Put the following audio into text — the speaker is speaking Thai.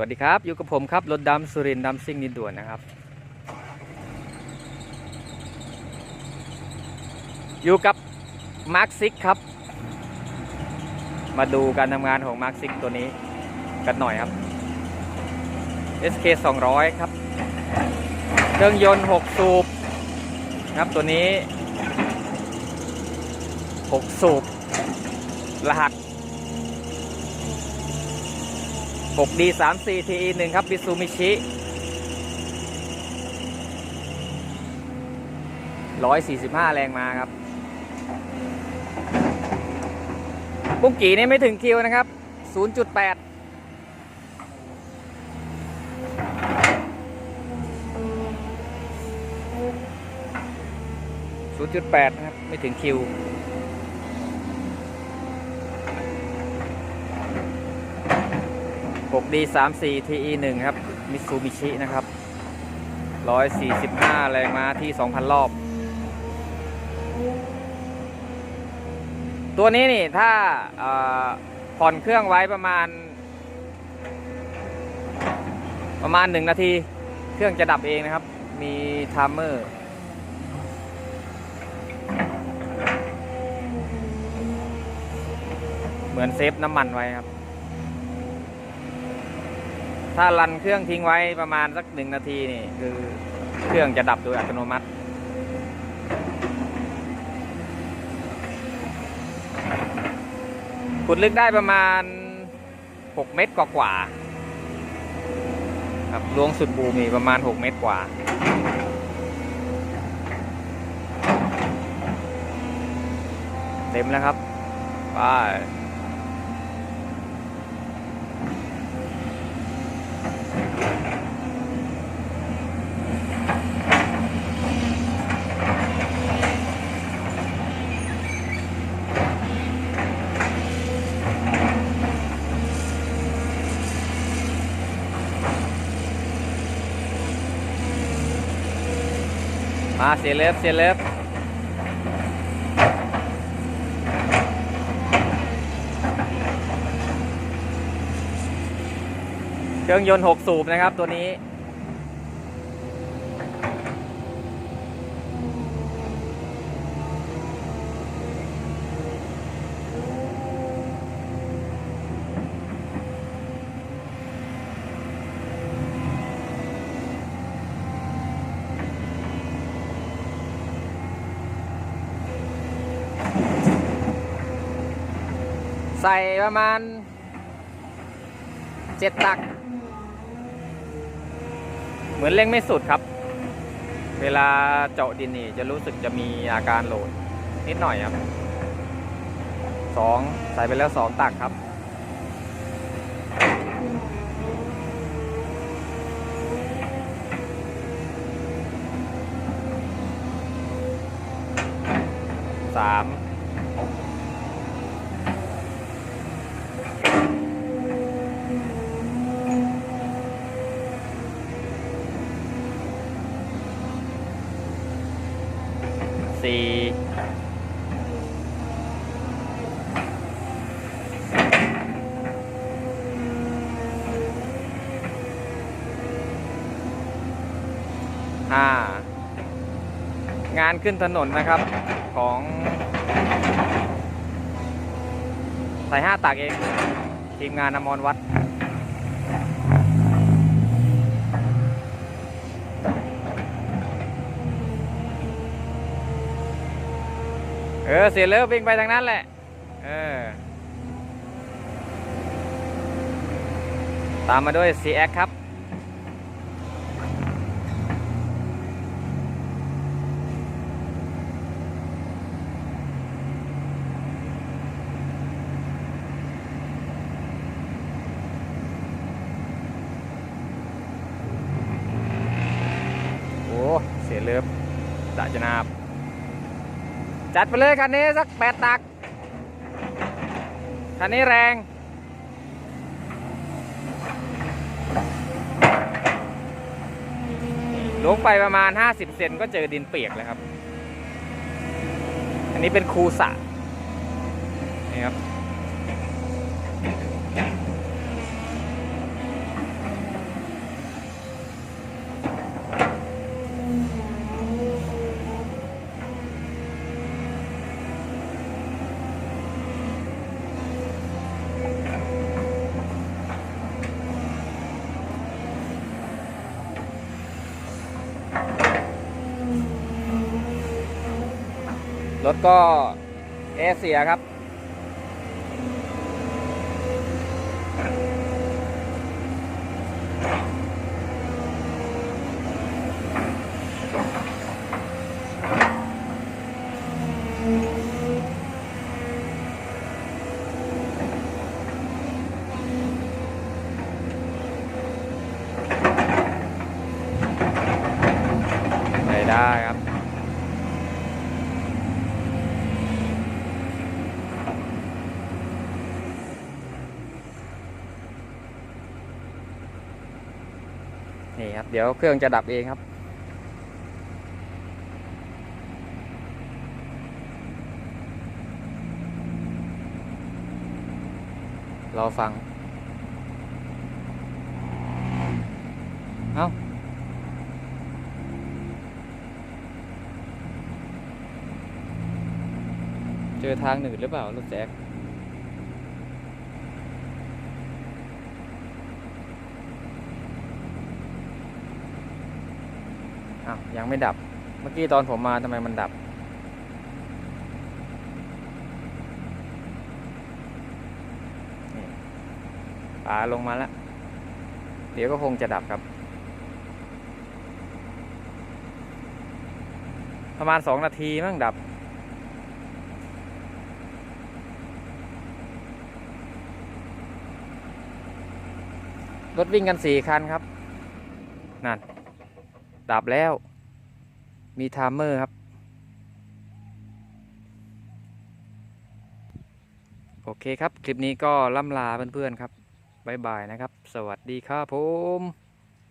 วัสดีครับ อยู่กับผมครับ รถดำสุรินดำซิ่งนินด่วนนะครับ อยู่กับมาร์คซิกครับ มาดูการทำงานของมาร์คซิกตัวนี้กันหน่อยครับ SK 200 ครับ เครื่องยนต์ 6 สูบครับตัวนี้ 6 สูบ รหัส 6D 3 4 TE 1ครับบิซูมิชิ145 แรงมาครับ ปุ้งกี่นี่ไม่ถึงคิวนะครับ 0.8 0.8 นะครับ ไม่ถึงคิว 6D 3 4 TE 1 ครับมิตซูบิชินะครับ 145 แรงม้าที่ 2,000 รอบ ตัวนี้นี่ถ้าผ่อนเครื่องไว้ประมาณ ประมาณ 1 นาที เครื่องจะดับเองนะครับ มีไทม์เมอร์เหมือนเซฟน้ำมันไว้ครับ ถ้ารันเครื่องทิ้งไว้ประมาณสักหนึ่งนาทีนี่คือเครื่องจะดับโดยอัตโนมัติ ขุดลึกได้ประมาณ 6 เมตรกว่าๆครับลวงสุดบูมีประมาณ 6 เมตรกว่า เต็มแล้วครับไป มาเสียเล็บเสียเล็บเครื่องยนต์ 6 สูบนะครับตัวนี้ ส่ประมาณเจ็ดตัก เหมือนเร่งไม่สุดครับ เวลาเจาะดินนี่จะรู้สึกจะมีอาการโหลดนิดหน่อยครับสองใส่ไปแล้วสองตักครับสาม สี่ห้างานขึ้นถนนนะครับของใส่ห้าตากเอง ทีมงานอมรวัด เออ เสียเลิฟวิ่งไปทางนั้นแหละ เออ ตามมาด้วย CX ครับโอ้เสียเลิฟดะจนาบ จัดไปเลยคันนี้สักแปดตัก คันนี้แรง ลงไปประมาณ 50 เซนก็เจอดินเปียกแล้วครับ อันนี้เป็นคูสะนี่ครับ รถก็แอร์เสียครับ ไม่ได้ครับ นี่ครับ เดี๋ยวเครื่องจะดับเองครับ รอฟัง เอ้าเจอทางหนืดหรือเปล่ารถแจ๊กอ้าว ยังไม่ดับ เมื่อกี้ตอนผมมาทำไมมันดับนี่ปลาลงมาแล้ว เดี๋ยวก็คงจะดับครับ ประมาณสองนาทีมั้งดับรถวิ่งกันสี่คันครับ นั่น ดับแล้ว มีไทม์เมอร์ครับ โอเคครับ คลิปนี้ก็ล่ำลาเพื่อนๆครับ บ๊ายบายนะครับ สวัสดีครับผม